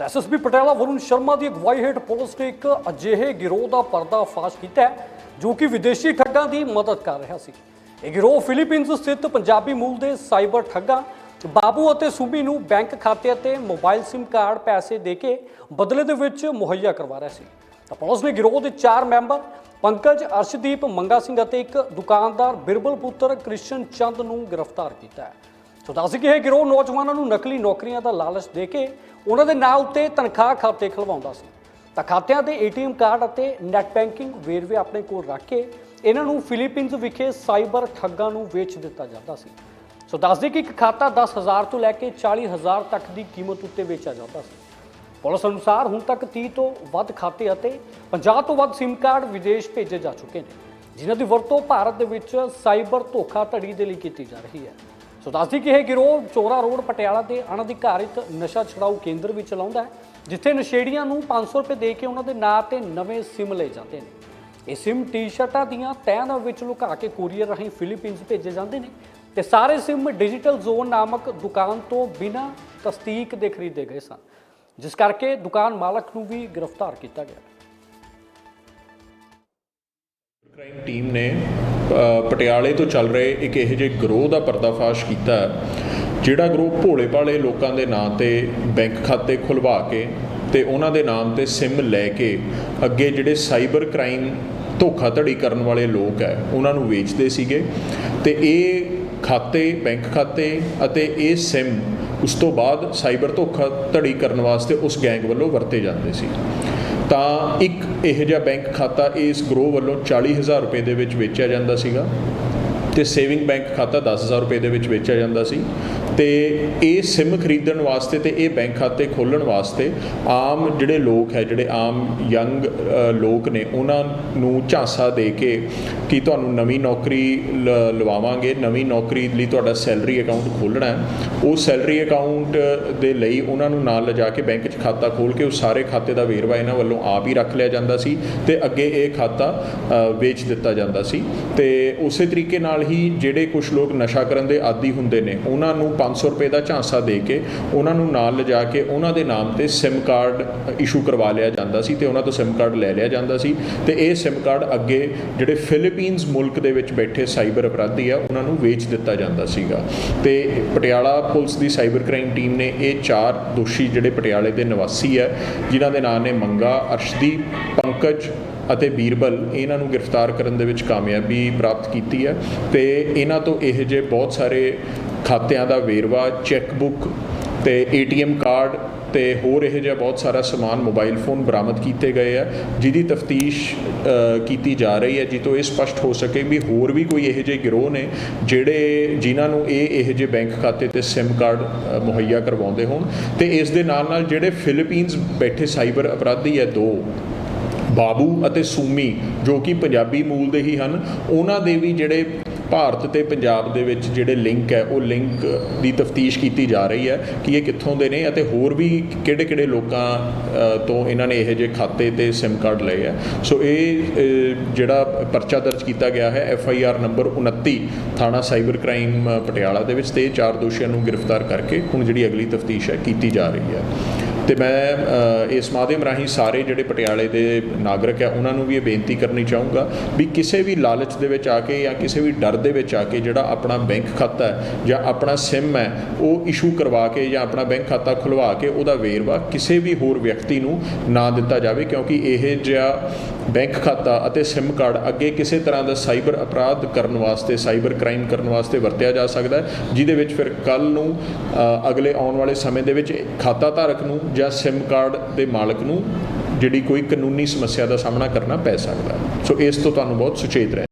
ਤਾਂ ਐਸਐਸਪੀ ਪਟਿਆਲਾ ਵਰੁਣ ਸ਼ਰਮਾ ਦੀ ਅਗਵਾਈ ਹੇਠ ਪੁਲਿਸ ਨੇ ਇੱਕ ਅਜਿਹੇ ਗਿਰੋਹ ਦਾ ਪਰਦਾਫਾਸ਼ ਕੀਤਾ ਹੈ, ਜੋ ਕਿ ਵਿਦੇਸ਼ੀ ਠੱਗਾਂ ਦੀ ਮਦਦ ਕਰ ਰਿਹਾ ਸੀ। ਇਹ ਗਿਰੋਹ ਫਿਲੀਪੀਨਸ ਸਥਿਤ ਪੰਜਾਬੀ ਮੂਲ ਦੇ ਸਾਈਬਰ ਠੱਗਾਂ ਬਾਬੂ ਅਤੇ ਸੂਬੀ ਨੂੰ ਬੈਂਕ ਖਾਤੇ ਅਤੇ ਮੋਬਾਈਲ ਸਿਮ ਕਾਰਡ ਪੈਸੇ ਦੇ ਕੇ ਬਦਲੇ ਦੇ ਵਿੱਚ ਮੁਹੱਈਆ ਕਰਵਾ ਰਿਹਾ ਸੀ। ਤਾਂ ਪੁਲਿਸ ਨੇ ਗਿਰੋਹ ਦੇ ਚਾਰ ਮੈਂਬਰ, ਪੰਕਜ ਅਰਸ਼ਦੀਪ ਮੰਗਾ ਸਿੰਘ ਅਤੇ ਇੱਕ ਦੁਕਾਨਦਾਰ ਬਿਰਬਲ ਪੁੱਤਰ ਕ੍ਰਿਸ਼ਨ ਚੰਦ ਨੂੰ ਗ੍ਰਿਫਤਾਰ ਕੀਤਾ ਹੈ। ਸੋ ਦੱਸ ਕਿ ਇਹ ਗਿਰੋਹ ਨੌਜਵਾਨਾਂ ਨੂੰ ਨਕਲੀ ਨੌਕਰੀਆਂ ਦਾ ਲਾਲਚ ਦੇ ਕੇ ਉਹਨਾਂ ਦੇ ਨਾਂ ਉੱਤੇ ਤਨਖਾਹ ਖਾਤੇ ਖਲਵਾਉਂਦਾ ਸੀ। ਤਾਂ ਖਾਤਿਆਂ ਦੇ ਏਟੀਐਮ ਕਾਰਡ ਅਤੇ ਨੈਟ ਬੈਂਕਿੰਗ ਵੇਰਵੇ ਆਪਣੇ ਕੋਲ ਰੱਖ ਕੇ ਇਹਨਾਂ ਨੂੰ ਫਿਲੀਪੀਨਜ਼ ਵਿਖੇ ਸਾਈਬਰ ਠੱਗਾਂ ਨੂੰ ਵੇਚ ਦਿੱਤਾ ਜਾਂਦਾ ਸੀ। ਸੋ ਦੱਸਦੇ ਕਿ ਇੱਕ ਖਾਤਾ 10000 ਤੋਂ ਲੈ ਕੇ 40000 ਤੱਕ ਦੀ ਕੀਮਤ ਉੱਤੇ ਵੇਚਿਆ ਜਾਂਦਾ ਸੀ। ਪੁਲਿਸ ਅਨੁਸਾਰ ਹੁਣ ਤੱਕ 30 ਤੋਂ ਵੱਧ ਖਾਤੇ ਅਤੇ 50 ਤੋਂ ਵੱਧ SIM ਕਾਰਡ ਵਿਦੇਸ਼ ਭੇਜੇ ਜਾ ਚੁੱਕੇ ਨੇ, ਜਿਨ੍ਹਾਂ ਦੀ ਵਰਤੋਂ ਭਾਰਤ ਦੇ ਵਿੱਚ ਸਾਈਬਰ ਧੋਖਾਧੜੀ ਦੇ ਲਈ ਕੀਤੀ ਜਾ ਰਹੀ ਹੈ। ਸੋ ਦੱਸਦੀ ਕਿ ਇਹ ਗਿਰੋਹ ਚੋਰਾ ਰੋਡ ਪਟਿਆਲਾ ਦੇ ਅਣਅਧਿਕਾਰਿਤ ਨਸ਼ਾ ਛੁਡਾਊ ਕੇਂਦਰ ਵਿੱਚ ਚਲਾਉਂਦਾ ਹੈ, ਜਿੱਥੇ ਨਸ਼ੇੜੀਆਂ ਨੂੰ 500 ਰੁਪਏ ਦੇ ਕੇ ਉਹਨਾਂ ਦੇ ਨਾਂ ਤੇ ਨਵੇਂ SIM ਲਏ ਜਾਂਦੇ ਨੇ। ਇਹ SIM ਟੀ-ਸ਼ਰਟਾਂ ਦੀਆਂ ਤਹਿਾਂ ਦੇ ਵਿੱਚ ਲੁਕਾ ਕੇ ਕੋਰੀਅਰ ਰਾਹੀਂ ਫਿਲੀਪੀਨਸ ਭੇਜੇ ਜਾਂਦੇ ਨੇ ਤੇ ਸਾਰੇ SIM ਡਿਜੀਟਲ ਜ਼ੋਨ ਨਾਮਕ ਦੁਕਾਨ ਤੋਂ ਬਿਨਾਂ ਤਸਦੀਕ ਦੇ ਖਰੀਦੇ ਗਏ ਸਨ, ਜਿਸ ਕਰਕੇ ਦੁਕਾਨ ਮਾਲਕ ਨੂੰ ਵੀ ਗ੍ਰਿਫਤਾਰ ਕੀਤਾ ਗਿਆ। ਕ੍ਰਾਈਮ ਟੀਮ ਨੇ ਪਟਿਆਲੇ ਤੋਂ ਚੱਲ ਰਹੇ ਇੱਕ ਇਹੋ ਜਿਹੇ ਗਰੋਹ ਦਾ ਪਰਦਾਫਾਸ਼ ਕੀਤਾ ਜਿਹੜਾ ਗਰੋਹ ਭੋਲੇ ਭਾਲੇ ਲੋਕਾਂ ਦੇ ਨਾਂ ਤੇ ਬੈਂਕ ਖਾਤੇ ਖੁਲਵਾ ਕੇ ਤੇ ਉਹਨਾਂ ਦੇ ਨਾਮ ਤੇ ਸਿਮ ਲੈ ਕੇ ਅੱਗੇ ਜਿਹੜੇ ਸਾਈਬਰ ਕ੍ਰਾਈਮ ਧੋਖਾਧੜੀ ਕਰਨ ਵਾਲੇ ਲੋਕ ਹੈ, ਉਹਨਾਂ ਨੂੰ ਵੇਚਦੇ ਸੀਗੇ ਤੇ ਇਹ ਖਾਤੇ, ਬੈਂਕ ਖਾਤੇ ਅਤੇ ਇਹ ਸਿਮ ਉਸ ਤੋਂ ਬਾਅਦ ਸਾਈਬਰ ਧੋਖਾਧੜੀ ਕਰਨ ਵਾਸਤੇ ਉਸ ਗੈਂਗ ਵੱਲੋਂ ਵਰਤੇ ਜਾਂਦੇ ਸੀ। ਤਾਂ ਇੱਕ ਇਹੋ ਜਿਹਾ ਬੈਂਕ ਖਾਤਾ ਇਸ ਗਰੋਹ ਵੱਲੋਂ 40000 ਰੁਪਏ ਦੇ ਵਿੱਚ ਵੇਚਿਆ ਜਾਂਦਾ ਸੀਗਾ। ਤੇ ਸੇਵਿੰਗ ਬੈਂਕ ਖਾਤਾ 10000 ਰੁਪਏ ਦੇ ਵਿੱਚ ਵੇਚਿਆ ਜਾਂਦਾ ਸੀ। ਤੇ ਇਹ ਸਿਮ ਖਰੀਦਣ ਵਾਸਤੇ ਤੇ ਇਹ ਬੈਂਕ ਖਾਤੇ ਖੋਲਣ ਵਾਸਤੇ ਆਮ ਜਿਹੜੇ ਲੋਕ ਹੈ, ਜਿਹੜੇ ਆਮ ਯੰਗ ਲੋਕ ਨੇ, ਉਹਨਾਂ ਨੂੰ ਝਾਂਸਾ ਦੇ ਕੇ ਕਿ ਤੁਹਾਨੂੰ ਨਵੀਂ ਨੌਕਰੀ ਲ- ਲਵਾਵਾਂਗੇ, ਨਵੀਂ ਨੌਕਰੀ ਲਈ ਤੁਹਾਡਾ ਸੈਲਰੀ ਅਕਾਊਂਟ ਖੋਲਣਾ ਹੈ। ਉਹ ਸੈਲਰੀ ਅਕਾਊਂਟ ਦੇ ਲਈ ਉਹਨਾਂ ਨੂੰ ਨਾਲ ਲਿਜਾ ਕੇ ਬੈਂਕ 'ਚ ਖਾਤਾ ਖੋਲ੍ਹ ਕੇ ਉਹ ਸਾਰੇ ਖਾਤੇ ਦਾ ਵੇਰਵਾ ਇਹਨਾਂ ਵੱਲੋਂ ਆਪ ਹੀ ਰੱਖ ਲਿਆ ਜਾਂਦਾ ਸੀ ਤੇ ਅੱਗੇ ਇਹ ਖਾਤਾ ਵੇਚ ਦਿੱਤਾ ਜਾਂਦਾ ਸੀ। ਤੇ ਉਸੇ ਤਰੀਕੇ ਨਾਲ ਨਾਲ ਹੀ ਜਿਹੜੇ ਕੁਝ ਲੋਕ ਨਸ਼ਾ ਕਰਨ ਦੇ ਆਦੀ ਹੁੰਦੇ ਨੇ, ਉਹਨਾਂ ਨੂੰ 500 ਰੁਪਏ ਦਾ ਝਾਂਸਾ ਦੇ ਕੇ ਉਹਨਾਂ ਨੂੰ ਨਾਲ ਲਿਜਾ ਕੇ ਉਹਨਾਂ ਦੇ ਨਾਮ ਤੇ SIM ਕਾਰਡ ਇਸ਼ੂ ਕਰਵਾ ਲਿਆ ਜਾਂਦਾ ਸੀ ਤੇ ਉਹਨਾਂ ਤੋਂ SIM ਕਾਰਡ ਲੈ ਲਿਆ ਜਾਂਦਾ ਸੀ ਤੇ ਇਹ SIM ਕਾਰਡ ਅੱਗੇ ਜਿਹੜੇ ਫਿਲੀਪੀਨਜ਼ ਮੁਲਕ ਦੇ ਵਿੱਚ ਬੈਠੇ ਸਾਈਬਰ ਅਪਰਾਧੀ ਆ, ਉਹਨਾਂ ਨੂੰ ਵੇਚ ਦਿੱਤਾ ਜਾਂਦਾ ਸੀਗਾ। ਤੇ ਪਟਿਆਲਾ ਪੁਲਿਸ ਦੀ ਸਾਈਬਰ ਕ੍ਰਾਈਮ ਟੀਮ ਨੇ ਇਹ ਚਾਰ ਦੋਸ਼ੀ ਜਿਹੜੇ ਪਟਿਆਲੇ ਦੇ ਨਿਵਾਸੀ ਹੈ ਜਿਨ੍ਹਾਂ ਦੇ ਨਾਂ ਨੇ ਮੰਗਾ, ਅਰਸ਼ਦੀਪ, ਪੰਕਜ ਅਤੇ ਬੀਰਬਲ ਇਹਨਾਂ ਨੂੰ ਗ੍ਰਿਫਤਾਰ ਕਰਨ ਦੇ ਵਿੱਚ ਕਾਮਯਾਬੀ ਪ੍ਰਾਪਤ ਕੀਤੀ ਹੈ ਤੇ ਇਹਨਾਂ ਤੋਂ ਇਹ ਜੇ ਬਹੁਤ ਸਾਰੇ ਖਾਤਿਆਂ ਦਾ ਵੇਰਵਾ ਚੈੱਕ ਬੁੱਕ ਤੇ ਏਟੀਐਮ ਕਾਰਡ ਤੇ ਹੋਰ ਇਹ ਜਿਹਾ ਬਹੁਤ ਸਾਰਾ ਸਮਾਨ ਮੋਬਾਈਲ ਫੋਨ ਬਰਾਮਦ ਕੀਤੇ ਗਏ ਆ, ਜਿਹਦੀ ਤਫਤੀਸ਼ ਕੀਤੀ ਜਾ ਰਹੀ ਹੈ ਜਿਸ ਇਹ ਸਪਸ਼ਟ ਹੋ ਸਕੇ ਵੀ ਹੋਰ ਵੀ ਕੋਈ ਇਹੋ ਜਿਹੇ ਗਿਰੋਹ ਨੇ ਜਿਹੜੇ ਜਿਨ੍ਹਾਂ ਨੂੰ ਇਹ ਇਹੋ ਜਿਹੇ ਬੈਂਕ ਖਾਤੇ ਤੇ SIM ਕਾਰਡ ਮੁਹੱਈਆ ਕਰਵਾਉਂਦੇ ਹੋਣ ਤੇ ਇਸ ਦੇ ਨਾਲ ਨਾਲ ਜਿਹੜੇ ਫਿਲੀਪੀਨਸ ਬੈਠੇ ਸਾਈਬਰ ਅਪਰਾਧੀ ਹੈ, ਦੋ ਬਾਬੂ ਅਤੇ ਸੂਮੀ, ਜੋ ਕਿ ਪੰਜਾਬੀ ਮੂਲ ਦੇ ਹੀ ਹਨ, ਉਹਨਾਂ ਦੇ ਵੀ ਜਿਹੜੇ ਭਾਰਤ ਤੇ ਪੰਜਾਬ ਦੇ ਵਿੱਚ ਜਿਹੜੇ ਲਿੰਕ ਹੈ, ਉਹ ਲਿੰਕ ਦੀ ਤਫਤੀਸ਼ ਕੀਤੀ ਜਾ ਰਹੀ ਹੈ ਕਿ ਇਹ ਕਿੱਥੋਂ ਦੇ ਨੇ ਅਤੇ ਹੋਰ ਵੀ ਕਿਹੜੇ-ਕਿਹੜੇ ਲੋਕਾਂ ਤੋਂ ਇਹਨਾਂ ਨੇ ਇਹੋ ਜਿਹੇ ਖਾਤੇ ਤੇ SIM ਕਾਰਡ ਲਏ ਹੈ। ਸੋ ਇਹ ਜਿਹੜਾ ਪਰਚਾ ਦਰਜ ਕੀਤਾ ਗਿਆ ਹੈ ਐਫ ਆਈ ਆਰ ਨੰਬਰ 29 ਥਾਣਾ ਸਾਈਬਰ ਕ੍ਰਾਈਮ ਪਟਿਆਲਾ ਦੇ ਵਿੱਚ, ਤੇ ਚਾਰ ਦੋਸ਼ੀਆਂ ਨੂੰ ਗ੍ਰਿਫਤਾਰ ਕਰਕੇ ਹੁਣ ਜਿਹੜੀ ਅਗਲੀ ਤਫਤੀਸ਼ ਹੈ, ਕੀਤੀ ਜਾ ਰਹੀ ਹੈ। ਤੇ ਮੈਂ ਇਸ ਮਾਧਿਅਮ ਰਾਹੀਂ ਸਾਰੇ ਜਿਹੜੇ ਪਟਿਆਲੇ ਦੇ ਨਾਗਰਿਕ ਹੈ ਉਹਨਾਂ ਨੂੰ ਵੀ ਇਹ ਬੇਨਤੀ ਕਰਨੀ ਚਾਹੂੰਗਾ ਵੀ ਕਿਸੇ ਵੀ ਲਾਲਚ ਦੇ ਵਿੱਚ ਆ ਕੇ ਜਾਂ ਕਿਸੇ ਵੀ ਡਰ ਦੇ ਵਿੱਚ ਆ ਕੇ ਜਿਹੜਾ ਆਪਣਾ ਬੈਂਕ ਖਾਤਾ ਹੈ ਜਾਂ ਆਪਣਾ ਸਿਮ ਹੈ, ਉਹ ਇਸ਼ੂ ਕਰਵਾ ਕੇ ਜਾਂ ਆਪਣਾ ਬੈਂਕ ਖਾਤਾ ਖੁਲਵਾ ਕੇ ਉਹਦਾ ਵੇਰਵਾ ਕਿਸੇ ਵੀ ਹੋਰ ਵਿਅਕਤੀ ਨੂੰ ਨਾ ਦਿੱਤਾ ਜਾਵੇ, ਕਿਉਂਕਿ ਇਹ ਜਿਹਾ ਬੈਂਕ ਖਾਤਾ ਅਤੇ ਸਿਮ ਕਾਰਡ ਅੱਗੇ ਕਿਸੇ ਤਰ੍ਹਾਂ ਦਾ ਸਾਈਬਰ ਅਪਰਾਧ ਕਰਨ ਵਾਸਤੇ, ਸਾਈਬਰ ਕ੍ਰਾਈਮ ਕਰਨ ਵਾਸਤੇ ਵਰਤਿਆ ਜਾ ਸਕਦਾ ਹੈ, ਜਿਹਦੇ ਵਿੱਚ ਫਿਰ ਕੱਲ ਨੂੰ ਅਗਲੇ ਆਉਣ ਵਾਲੇ ਸਮੇਂ ਦੇ ਵਿੱਚ ਖਾਤਾ ਧਾਰਕ ਨੂੰ ਜਾਂ ਸਿਮ ਕਾਰਡ ਦੇ ਮਾਲਕ ਨੂੰ ਜਿਹੜੀ ਕੋਈ ਕਾਨੂੰਨੀ ਸਮੱਸਿਆ ਦਾ ਸਾਹਮਣਾ ਕਰਨਾ ਪੈ ਸਕਦਾ ਸੋ ਇਸ ਤੋਂ ਤੁਹਾਨੂੰ ਬਹੁਤ ਸੁਚੇਤ ਰਹਿ